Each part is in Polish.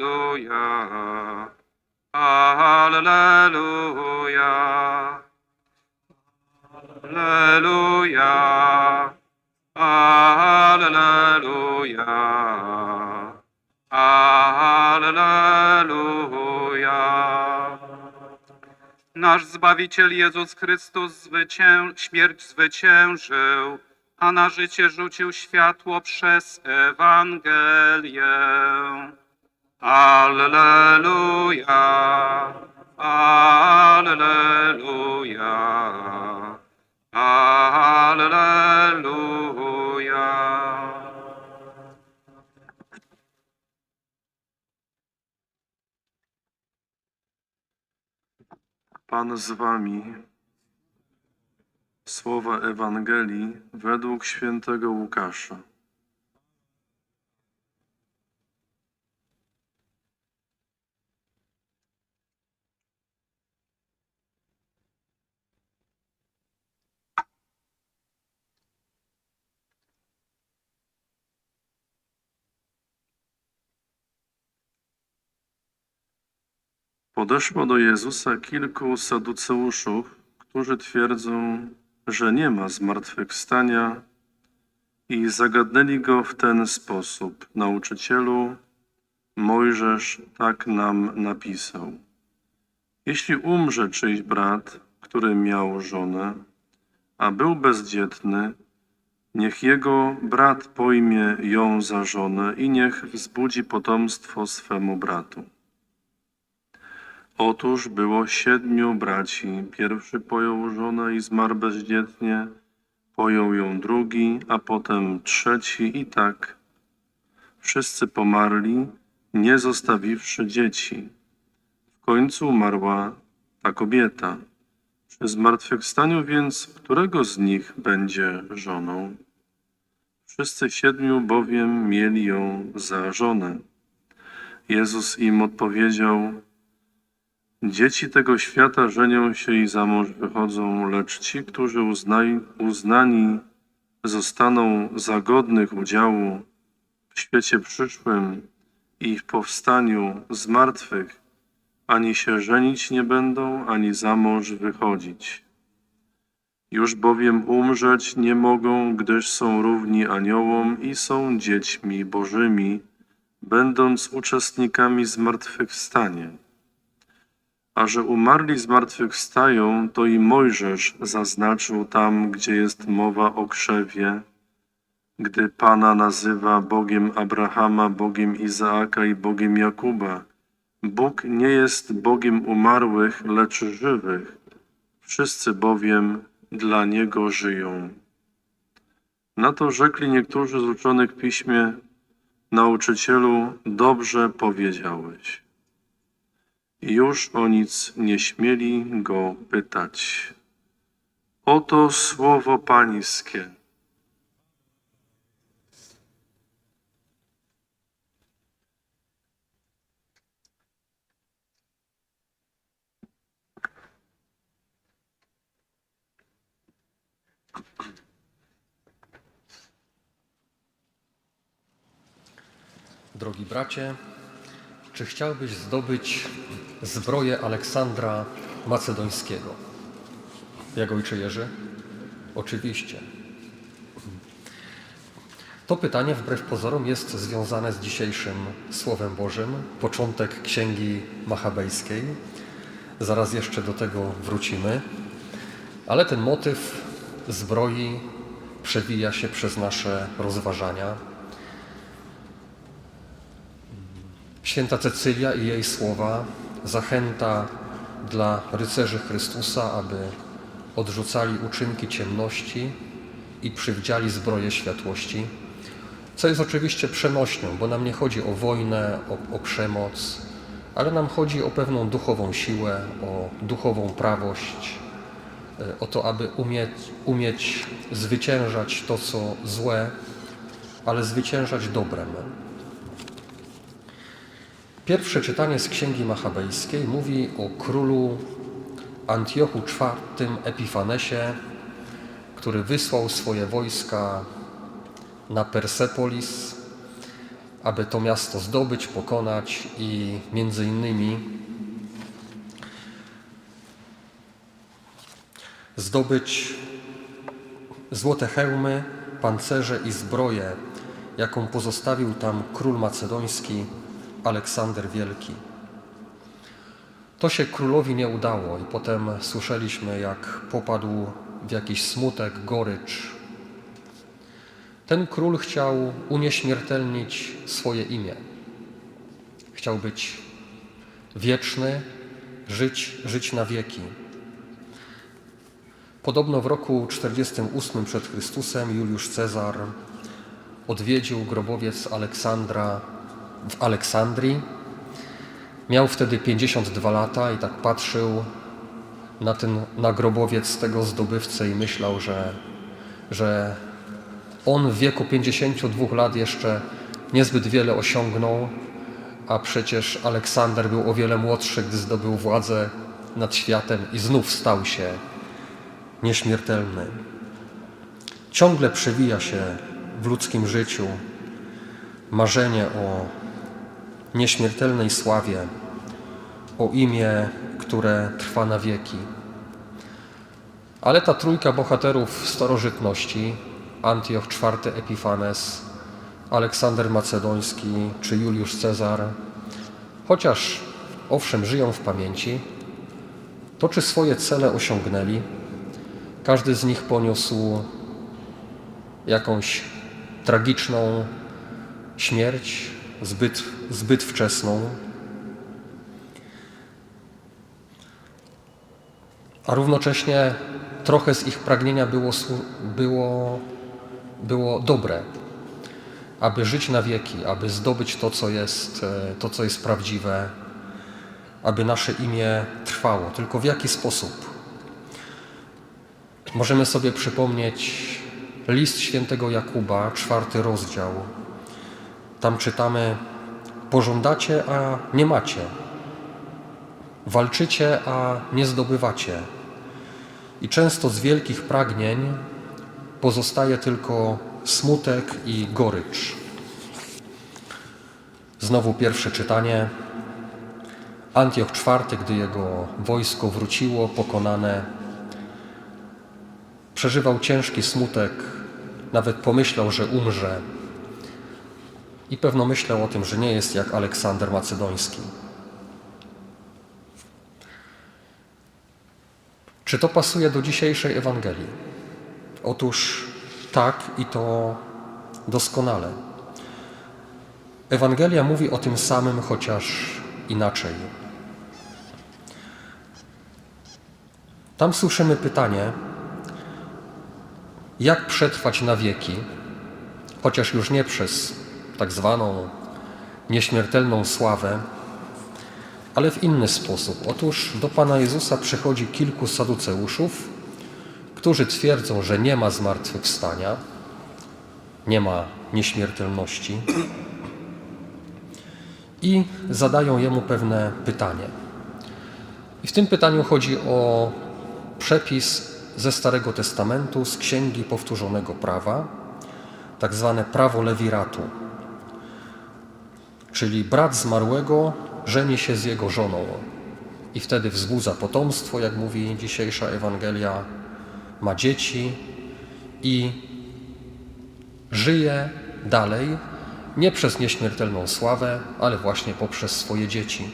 Alleluja. Alleluja. Alleluja. Alleluja. Nasz Zbawiciel Jezus Chrystus zwycię... śmierć zwyciężył, a na życie rzucił światło przez Ewangelię. Alleluja. Alleluja. Alleluja. Pan z wami. Słowa Ewangelii według świętego Łukasza. Podeszło do Jezusa kilku saduceuszów, którzy twierdzą, że nie ma zmartwychwstania i zagadnęli go w ten sposób. Nauczycielu, Mojżesz tak nam napisał. Jeśli umrze czyjś brat, który miał żonę, a był bezdzietny, niech jego brat pojmie ją za żonę i niech wzbudzi potomstwo swemu bratu. Otóż było siedmiu braci. Pierwszy pojął żonę i zmarł bezdzietnie, pojął ją drugi, a potem trzeci i tak. Wszyscy pomarli, nie zostawiwszy dzieci. W końcu umarła ta kobieta. Przy zmartwychwstaniu więc którego z nich będzie żoną? Wszyscy siedmiu bowiem mieli ją za żonę. Jezus im odpowiedział, Dzieci tego świata żenią się i za mąż wychodzą, lecz ci, którzy uznaj, uznani zostaną za godnych udziału w świecie przyszłym i w powstaniu z martwych, ani się żenić nie będą, ani za mąż wychodzić. Już bowiem umrzeć nie mogą, gdyż są równi aniołom i są dziećmi bożymi, będąc uczestnikami zmartwychwstania. A że umarli zmartwychwstają, to i Mojżesz zaznaczył tam, gdzie jest mowa o krzewie, gdy Pana nazywa Bogiem Abrahama, Bogiem Izaaka i Bogiem Jakuba. Bóg nie jest Bogiem umarłych, lecz żywych. Wszyscy bowiem dla Niego żyją. Na to rzekli niektórzy z uczonych w piśmie, nauczycielu, dobrze powiedziałeś. Już o nic nie śmieli go pytać. Oto słowo Pańskie. Drogi bracie, czy chciałbyś zdobyć zbroję Aleksandra Macedońskiego? Jak ojcze Jerzy? Oczywiście. To pytanie wbrew pozorom jest związane z dzisiejszym Słowem Bożym, początek Księgi Machabejskiej. Zaraz jeszcze do tego wrócimy. Ale ten motyw zbroi przewija się przez nasze rozważania. Święta Cecylia i jej słowa, zachęta dla rycerzy Chrystusa, aby odrzucali uczynki ciemności i przywdziali zbroję światłości, co jest oczywiście przenośnią, bo nam nie chodzi o wojnę, o, o przemoc, ale nam chodzi o pewną duchową siłę, o duchową prawość, e, o to, aby umieć, umieć zwyciężać to, co złe, ale zwyciężać dobrem. Pierwsze czytanie z Księgi Machabejskiej mówi o królu Antiochu IV Epifanesie, który wysłał swoje wojska na Persepolis aby to miasto zdobyć, pokonać i między innymi zdobyć złote hełmy, pancerze i zbroję, jaką pozostawił tam król macedoński Aleksander Wielki. To się królowi nie udało i potem słyszeliśmy, jak popadł w jakiś smutek, gorycz. Ten król chciał unieśmiertelnić swoje imię. Chciał być wieczny, żyć, żyć na wieki. Podobno w roku 48 przed Chrystusem Juliusz Cezar odwiedził grobowiec Aleksandra w Aleksandrii. Miał wtedy 52 lata i tak patrzył na ten na grobowiec tego zdobywcę i myślał, że, że on w wieku 52 lat jeszcze niezbyt wiele osiągnął, a przecież Aleksander był o wiele młodszy, gdy zdobył władzę nad światem i znów stał się nieśmiertelny. Ciągle przewija się w ludzkim życiu marzenie o nieśmiertelnej sławie, o imię, które trwa na wieki. Ale ta trójka bohaterów starożytności, Antioch IV Epifanes, Aleksander Macedoński czy Juliusz Cezar, chociaż owszem żyją w pamięci, to czy swoje cele osiągnęli, każdy z nich poniósł jakąś tragiczną śmierć, zbyt, zbyt wczesną. A równocześnie trochę z ich pragnienia było, było, było dobre, aby żyć na wieki, aby zdobyć to, co jest, e, to, co jest prawdziwe, aby nasze imię trwało. Tylko w jaki sposób? Możemy sobie przypomnieć list świętego Jakuba, czwarty rozdział. Tam czytamy: Pożądacie, a nie macie. Walczycie, a nie zdobywacie. I często z wielkich pragnień pozostaje tylko smutek i gorycz. Znowu pierwsze czytanie. Antioch IV, gdy jego wojsko wróciło pokonane, przeżywał ciężki smutek, nawet pomyślał, że umrze. I pewno myślał o tym, że nie jest jak Aleksander Macedoński. Czy to pasuje do dzisiejszej Ewangelii? Otóż tak i to doskonale. Ewangelia mówi o tym samym, chociaż inaczej. Tam słyszymy pytanie, jak przetrwać na wieki, chociaż już nie przez tak zwaną nieśmiertelną sławę, ale w inny sposób. Otóż do Pana Jezusa przychodzi kilku saduceuszów, którzy twierdzą, że nie ma zmartwychwstania, nie ma nieśmiertelności i zadają Jemu pewne pytanie. I w tym pytaniu chodzi o przepis ze Starego Testamentu, z Księgi Powtórzonego Prawa, tak zwane prawo lewiratu, czyli brat zmarłego żeni się z jego żoną i wtedy wzbudza potomstwo, jak mówi dzisiejsza Ewangelia, ma dzieci i żyje dalej nie przez nieśmiertelną sławę, ale właśnie poprzez swoje dzieci.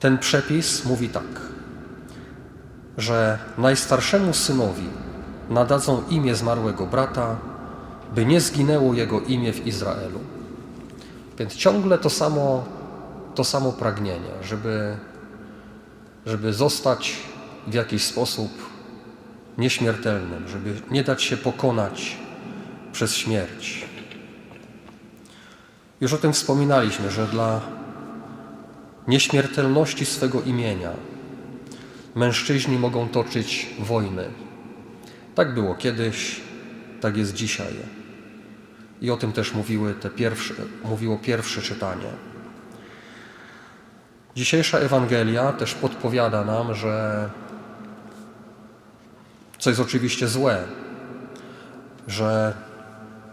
Ten przepis mówi tak, że najstarszemu synowi nadadzą imię zmarłego brata, by nie zginęło jego imię w Izraelu. Więc ciągle to samo, to samo pragnienie, żeby, żeby zostać w jakiś sposób nieśmiertelnym, żeby nie dać się pokonać przez śmierć. Już o tym wspominaliśmy, że dla nieśmiertelności swego imienia mężczyźni mogą toczyć wojny. Tak było kiedyś, tak jest dzisiaj. I o tym też mówiły te pierwsze, mówiło pierwsze czytanie. Dzisiejsza Ewangelia też podpowiada nam, że co jest oczywiście złe, że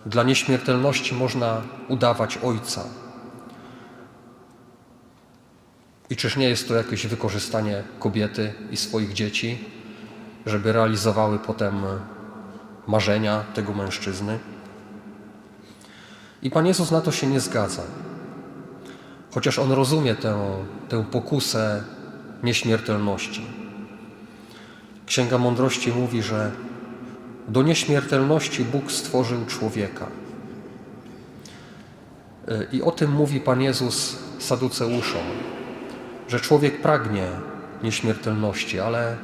dla nieśmiertelności można udawać ojca. I czyż nie jest to jakieś wykorzystanie kobiety i swoich dzieci, żeby realizowały potem marzenia tego mężczyzny? I Pan Jezus na to się nie zgadza. Chociaż On rozumie tę, tę pokusę nieśmiertelności. Księga Mądrości mówi, że do nieśmiertelności Bóg stworzył człowieka. I o tym mówi Pan Jezus Saduceuszom, że człowiek pragnie nieśmiertelności, ale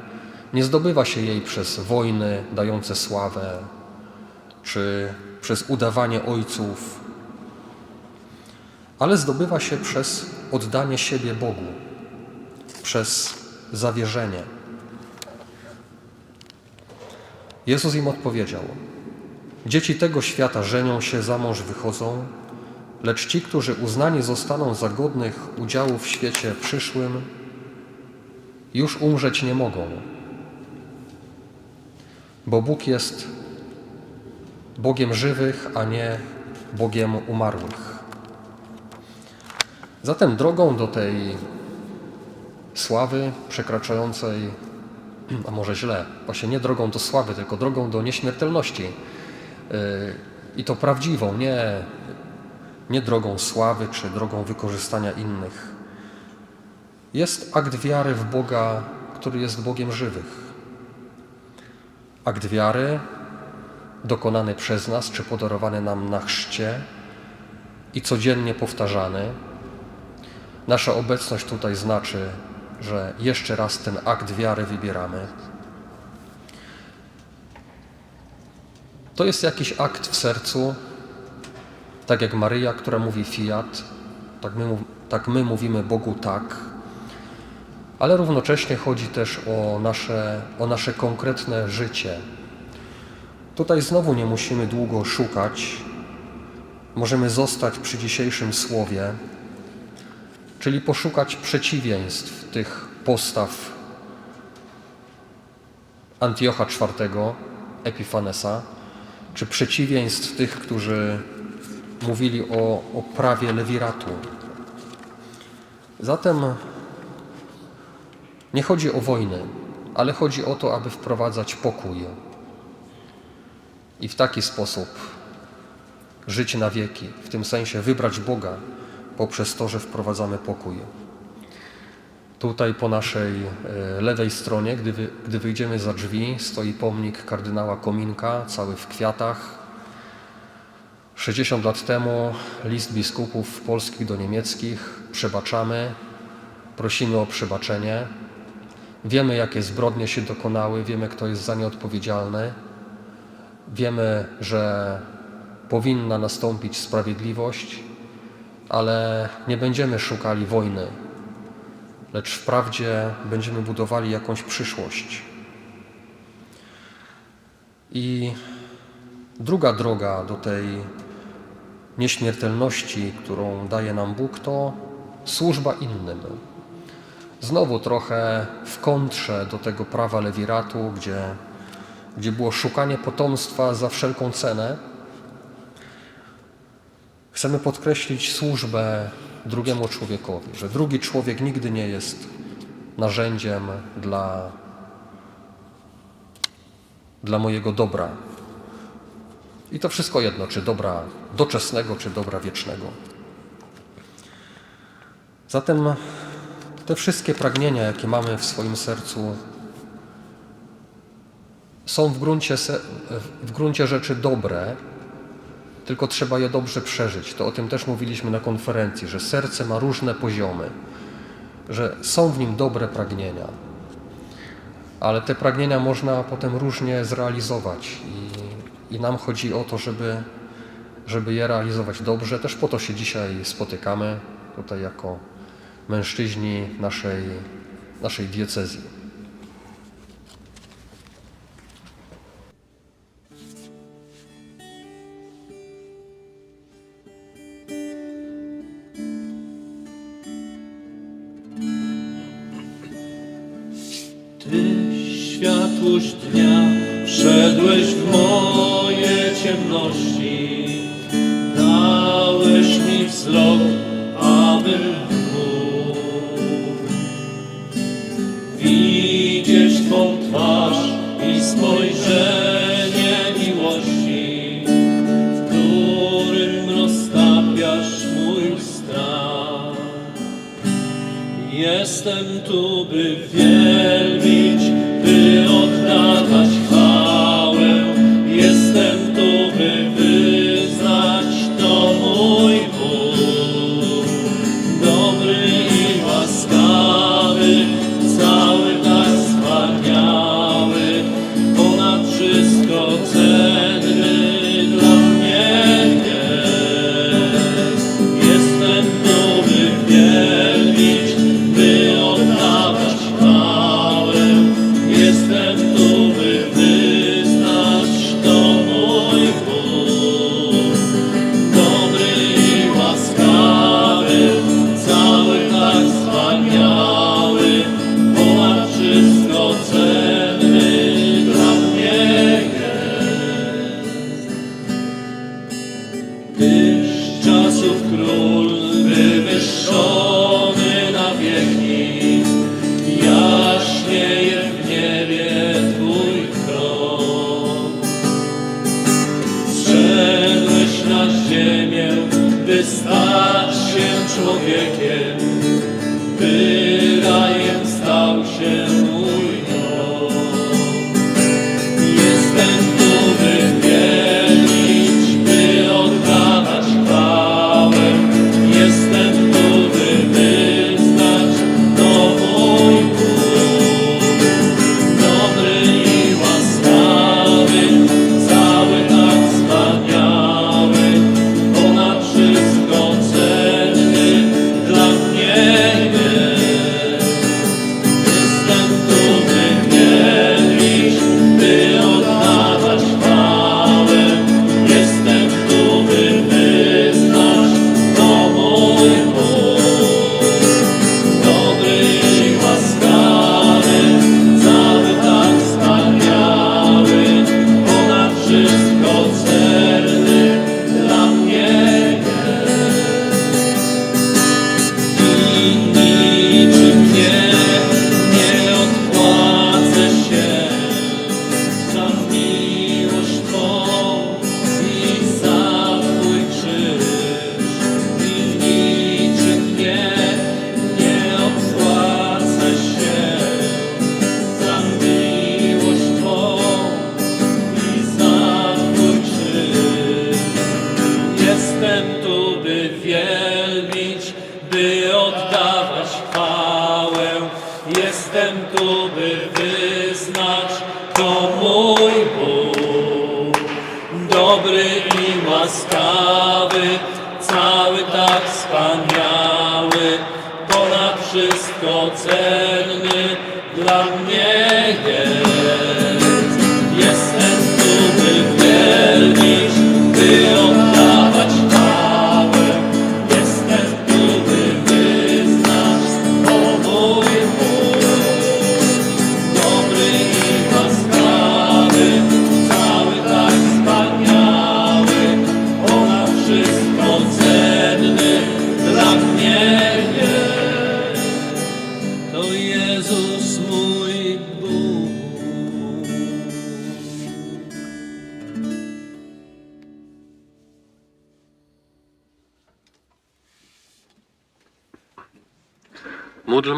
nie zdobywa się jej przez wojny dające sławę, czy przez udawanie ojców, ale zdobywa się przez oddanie siebie Bogu, przez zawierzenie. Jezus im odpowiedział: Dzieci tego świata żenią się, za mąż wychodzą, lecz ci, którzy uznani zostaną za godnych udziału w świecie przyszłym, już umrzeć nie mogą, bo Bóg jest Bogiem żywych, a nie Bogiem umarłych. Zatem drogą do tej sławy przekraczającej, a może źle, właśnie nie drogą do sławy, tylko drogą do nieśmiertelności. Yy, I to prawdziwą, nie, nie drogą sławy czy drogą wykorzystania innych. Jest akt wiary w Boga, który jest Bogiem żywych. Akt wiary dokonany przez nas, czy podarowany nam na chrzcie i codziennie powtarzany. Nasza obecność tutaj znaczy, że jeszcze raz ten akt wiary wybieramy. To jest jakiś akt w sercu, tak jak Maryja, która mówi fiat, tak my, tak my mówimy Bogu tak, ale równocześnie chodzi też o nasze, o nasze konkretne życie. Tutaj znowu nie musimy długo szukać, możemy zostać przy dzisiejszym słowie, czyli poszukać przeciwieństw tych postaw Antiocha IV, Epifanesa, czy przeciwieństw tych, którzy mówili o, o prawie lewiratu. Zatem nie chodzi o wojny, ale chodzi o to, aby wprowadzać pokój i w taki sposób żyć na wieki, w tym sensie wybrać Boga poprzez to, że wprowadzamy pokój. Tutaj po naszej e, lewej stronie, gdy, wy, gdy wyjdziemy za drzwi, stoi pomnik kardynała Kominka, cały w kwiatach. 60 lat temu list biskupów polskich do niemieckich. Przebaczamy, prosimy o przebaczenie. Wiemy, jakie zbrodnie się dokonały, wiemy, kto jest za nie odpowiedzialny. Wiemy, że powinna nastąpić sprawiedliwość, ale nie będziemy szukali wojny, lecz wprawdzie będziemy budowali jakąś przyszłość. I druga droga do tej nieśmiertelności, którą daje nam Bóg, to służba innym. Znowu trochę w kontrze do tego prawa lewiratu, gdzie, gdzie było szukanie potomstwa za wszelką cenę. Chcemy podkreślić służbę drugiemu człowiekowi, że drugi człowiek nigdy nie jest narzędziem dla, dla mojego dobra. I to wszystko jedno, czy dobra doczesnego, czy dobra wiecznego. Zatem te wszystkie pragnienia, jakie mamy w swoim sercu, są w gruncie, w gruncie rzeczy dobre, tylko trzeba je dobrze przeżyć. To o tym też mówiliśmy na konferencji, że serce ma różne poziomy, że są w nim dobre pragnienia, ale te pragnienia można potem różnie zrealizować i, i nam chodzi o to, żeby, żeby je realizować dobrze. Też po to się dzisiaj spotykamy tutaj jako mężczyźni naszej, naszej diecezji. Światłość dnia, wszedłeś w moje ciemności. Dałeś mi wzrok, abym mógł widzieć Twą twarz i spojrzenie miłości, w którym roztapiasz mój strach. Jestem tu, by wielbić,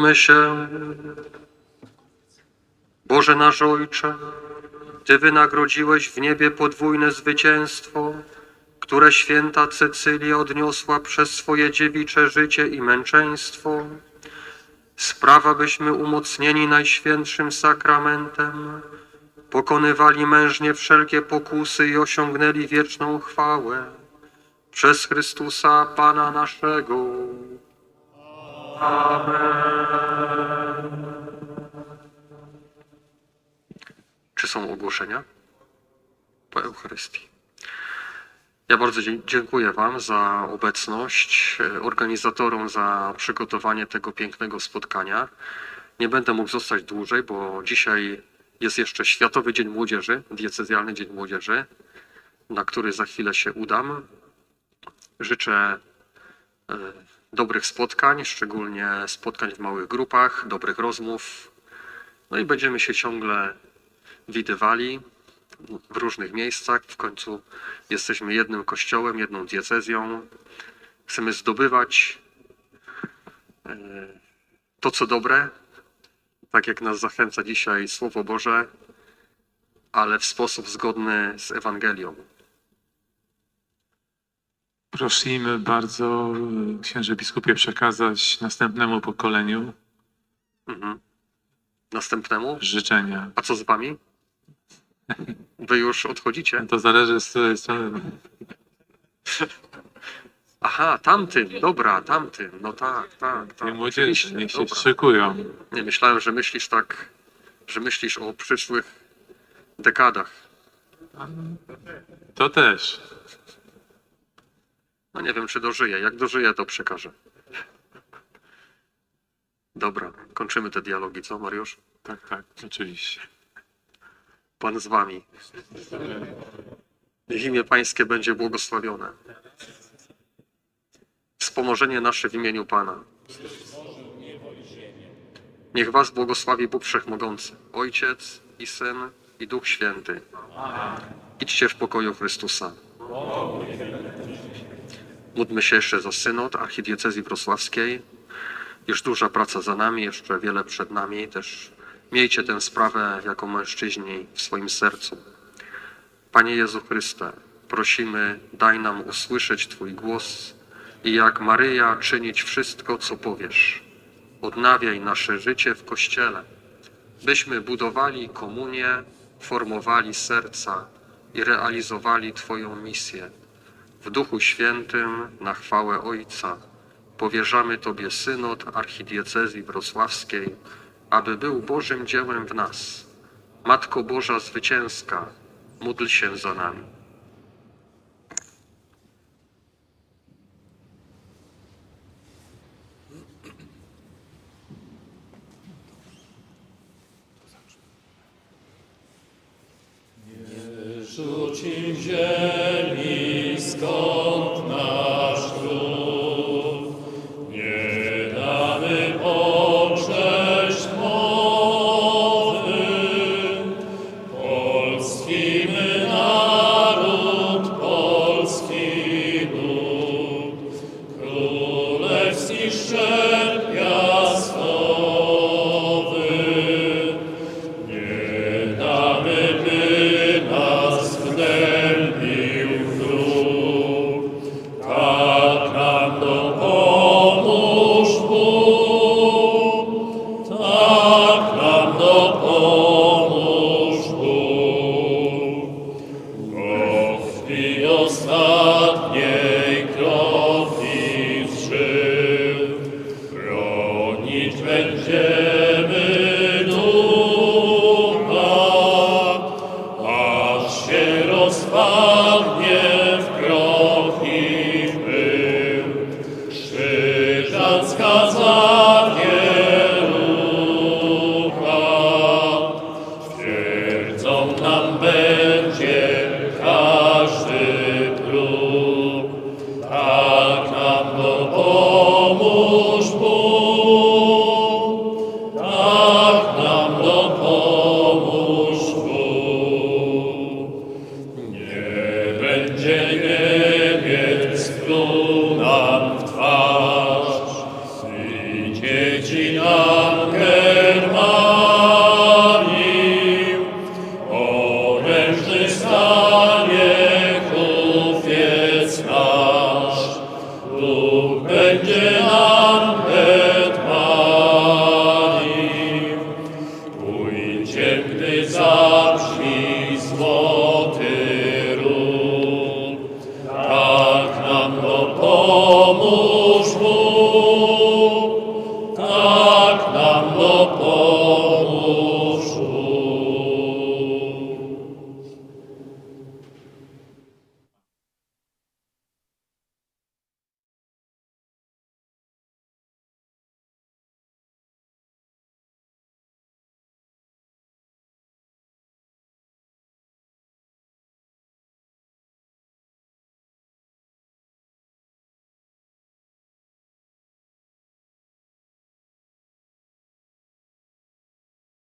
Módlmy się. Boże nasz Ojcze, Ty wynagrodziłeś w niebie podwójne zwycięstwo, które święta Cecylia odniosła przez swoje dziewicze życie i męczeństwo. Sprawa, byśmy umocnieni Najświętszym Sakramentem, pokonywali mężnie wszelkie pokusy i osiągnęli wieczną chwałę. Przez Chrystusa Pana naszego. Czy są ogłoszenia po Eucharystii? Ja bardzo dziękuję Wam za obecność, e, organizatorom za przygotowanie tego pięknego spotkania. Nie będę mógł zostać dłużej, bo dzisiaj jest jeszcze Światowy Dzień Młodzieży, Diecezjalny Dzień Młodzieży. na który za chwilę się udam. Życzę e, dobrych spotkań, szczególnie spotkań w małych grupach, dobrych rozmów. No i będziemy się ciągle widywali w różnych miejscach. W końcu jesteśmy jednym kościołem, jedną diecezją. Chcemy zdobywać e, to, co dobre, tak jak nas zachęca dzisiaj Słowo Boże, ale w sposób zgodny z Ewangelią. Prosimy bardzo, y, księże biskupie, przekazać następnemu pokoleniu Mhm. Następnemu. życzenia. A co z wami? Wy już odchodzicie? To zależy z której strony. Aha, tamtym, dobra, tamtym. No tak, tak, tak. Tej młodzieży, oczywiście, niech się dobra. szykują. Nie myślałem, że myślisz tak, że myślisz o przyszłych dekadach. To też. No nie wiem, czy dożyję. Jak dożyję, to przekażę. Dobra, kończymy te dialogi, co Mariusz? Tak, tak, oczywiście. Pan z wami. Niech imię Pańskie będzie błogosławione. Wspomożenie nasze w imieniu Pana. Niech was błogosławi Bóg Wszechmogący, Ojciec i Syn i Duch Święty. Idźcie w pokoju Chrystusa. Módlmy się jeszcze za synod archidiecezji wrocławskiej. Już duża praca za nami, jeszcze wiele przed nami. Też miejcie tę sprawę jako mężczyźni w swoim sercu. Panie Jezu Chryste, prosimy, daj nam usłyszeć Twój głos i jak Maryja czynić wszystko, co powiesz. Odnawiaj nasze życie w Kościele, byśmy budowali komunię, formowali serca i realizowali Twoją misję. W Duchu Świętym, na chwałę Ojca, powierzamy Tobie synod archidiecezji wrocławskiej, aby był Bożym dziełem w nas. Matko Boża Zwycięska, módl się za nami. Rzuci ziemi, go.